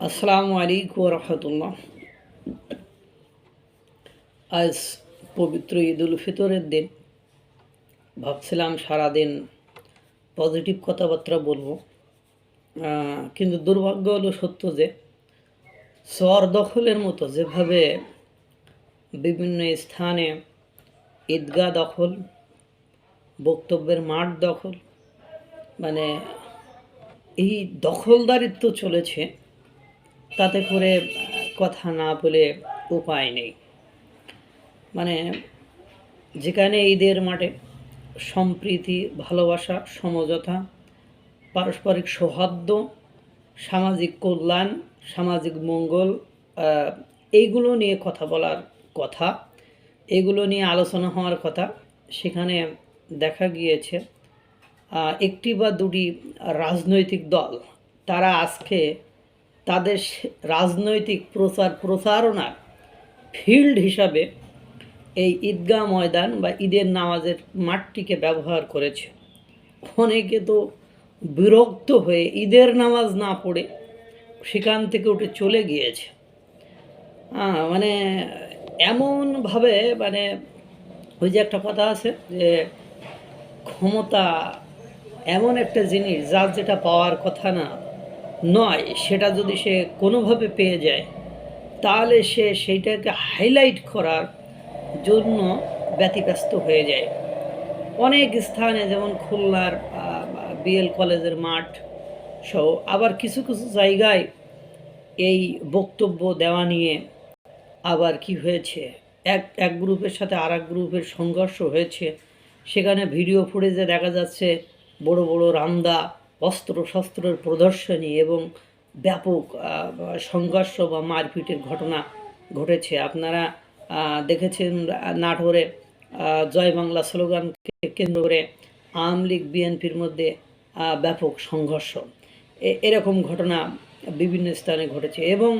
আসসালামু আলাইকুম রহমতুল্লাহ আজ পবিত্র ঈদ উল ফিতরের দিন। ভাবছিলাম সারাদিন পজিটিভ কথাবার্তা বলব। কিন্তু দুর্ভাগ্য হলো সত্য যে স্বর দখলের মতো যেভাবে বিভিন্ন স্থানে ঈদগাহ দখল, বক্তব্যের মাঠ দখল মানে এই দখলদারিত্ব চলেছে তাতে করে কথা না বলে উপায় নেই। মানে যেখানে ঈদের মাঠে সম্প্রীতি, ভালোবাসা, সমঝোতা, পারস্পরিক সৌহার্দ্য, সামাজিক কল্যাণ, সামাজিক মঙ্গল এইগুলো নিয়ে কথা বলার কথা, এগুলো নিয়ে আলোচনা হওয়ার কথা, সেখানে দেখা গিয়েছে একটি বা দুটি রাজনৈতিক দল, তারা আজকে তাদের রাজনৈতিক প্রচার প্রচারণার ফিল্ড হিসাবে এই ঈদগাহ ময়দান বা ঈদের নামাজের মাঠটিকে ব্যবহার করেছে। অনেকে তো বিরক্ত হয়ে ঈদের নামাজ না পড়ে সেখান থেকে উঠে চলে গিয়েছে। মানে এমনভাবে মানে ওই যে একটা কথা আছে যে ক্ষমতা এমন একটা জিনিস যার যেটা পাওয়ার কথা না নয়, সেটা যদি সে কোনোভাবে পেয়ে যায়, তাহলে সে সেইটাকে হাইলাইট করার জন্য ব্যতিব্যস্ত হয়ে যায়। অনেক স্থানে যেমন খুলনার বিএল কলেজের মাঠ সহ আবার কিছু কিছু জায়গায় এই বক্তব্য দেওয়া নিয়ে আবার কি হয়েছে? এক এক গ্রুপের সাথে আর এক গ্রুপের সংঘর্ষ হয়েছে। সেখানে ভিডিও ফুটেজে দেখা যাচ্ছে বড় বড় রামদা অস্ত্র শস্ত্রের প্রদর্শনী এবং ব্যাপক সংঘর্ষ বা মারপিটের ঘটনা ঘটেছে। আপনারা দেখেছেন নাটোরে জয় বাংলা স্লোগানকে কেন্দ্র করে আওয়ামী লীগ, বিএনপির মধ্যে ব্যাপক সংঘর্ষ। এরকম ঘটনা বিভিন্ন স্থানে ঘটেছে এবং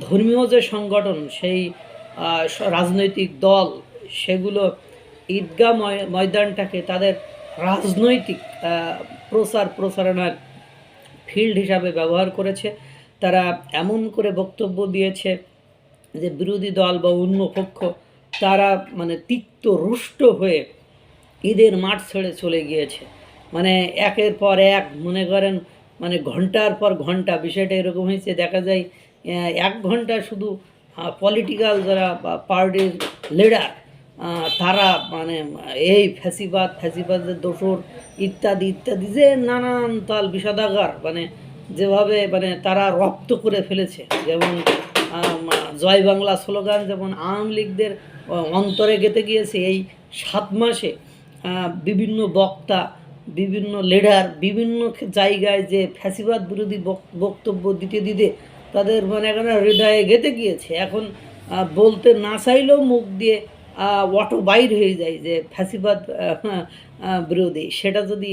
ধর্মীয় যে সংগঠন, সেই রাজনৈতিক দল, সেগুলো ঈদগাহ ময়- ময়দানটাকে তাদের রাজনৈতিক প্রচার প্রচারণার ফিল্ড হিসাবে ব্যবহার করেছে। তারা এমন করে বক্তব্য দিয়েছে যে বিরোধী দল বা অন্য পক্ষ, তারা মানে তিক্ত রুষ্ট হয়ে ঈদের মাঠ ছেড়ে চলে গিয়েছে। মানে একের পর এক, মনে করেন মানে ঘণ্টার পর ঘণ্টা, বিষয়টা এরকম হয়েছে, দেখা যায় এক ঘণ্টা শুধু পলিটিক্যাল যারা পার্টির লিডার তারা মানে এই ফ্যাসিবাদ, ফ্যাসিবাদের দোসর ইত্যাদি ইত্যাদি যে নানান তাল বিষাদাগার মানে যেভাবে মানে তারা রপ্ত করে ফেলেছে, যেমন জয় বাংলা স্লোগান, যেমন আওয়ামী লীগদের অন্তরে গেতে গিয়েছে এই সাত মাসে বিভিন্ন বক্তা, বিভিন্ন লিডার বিভিন্ন জায়গায় যে ফ্যাসিবাদ বিরোধী বক- বক্তব্য দিতে দিতে তাদের মানে এখানে হৃদয়ে গেতে গিয়েছে। এখন বলতে না চাইলেও মুখ দিয়ে অটো বাইর হয়ে যায় যে ফ্যাসিবাদ বিরোধী। সেটা যদি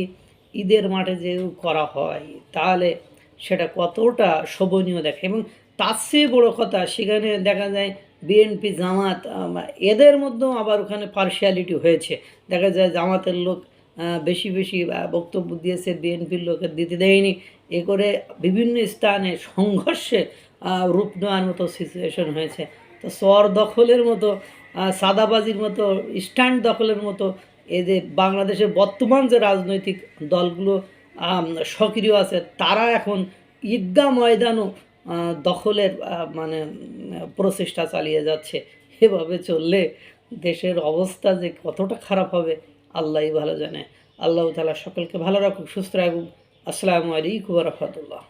ঈদের মাঠে যে করা হয়, তাহলে সেটা কতটা শোভনীয় দেখে। এবং তার চেয়ে বড়ো কথা, সেখানে দেখা যায় বিএনপি জামাত এদের মধ্যেও আবার ওখানে পার্শিয়ালিটি হয়েছে। দেখা যায় জামাতের লোক বেশি বেশি বক্তব্য দিয়েছে বিএনপির লোকের দিতে দেয়নি। এ করে বিভিন্ন স্থানে সংঘর্ষে রূপ নেওয়ার মতো সিচুয়েশন হয়েছে। তো স্বর দখলের মতো সাদাবাজির মতো, স্ট্যান্ড দখলের মতো এদের বাংলাদেশের বর্তমান যে রাজনৈতিক দলগুলো সক্রিয় আছে, তারা এখন ঈদগা ময়দানও দখলের মানে প্রচেষ্টা চালিয়ে যাচ্ছে। এভাবে চললে দেশের অবস্থা যে কতটা খারাপ হবে, আল্লাহই ভালো জানে। আল্লাহ তালা সকলকে ভালো রাখুক, সুস্থ রাখুক। আসসালামু আলাইকুম রহমতুল্লাহ।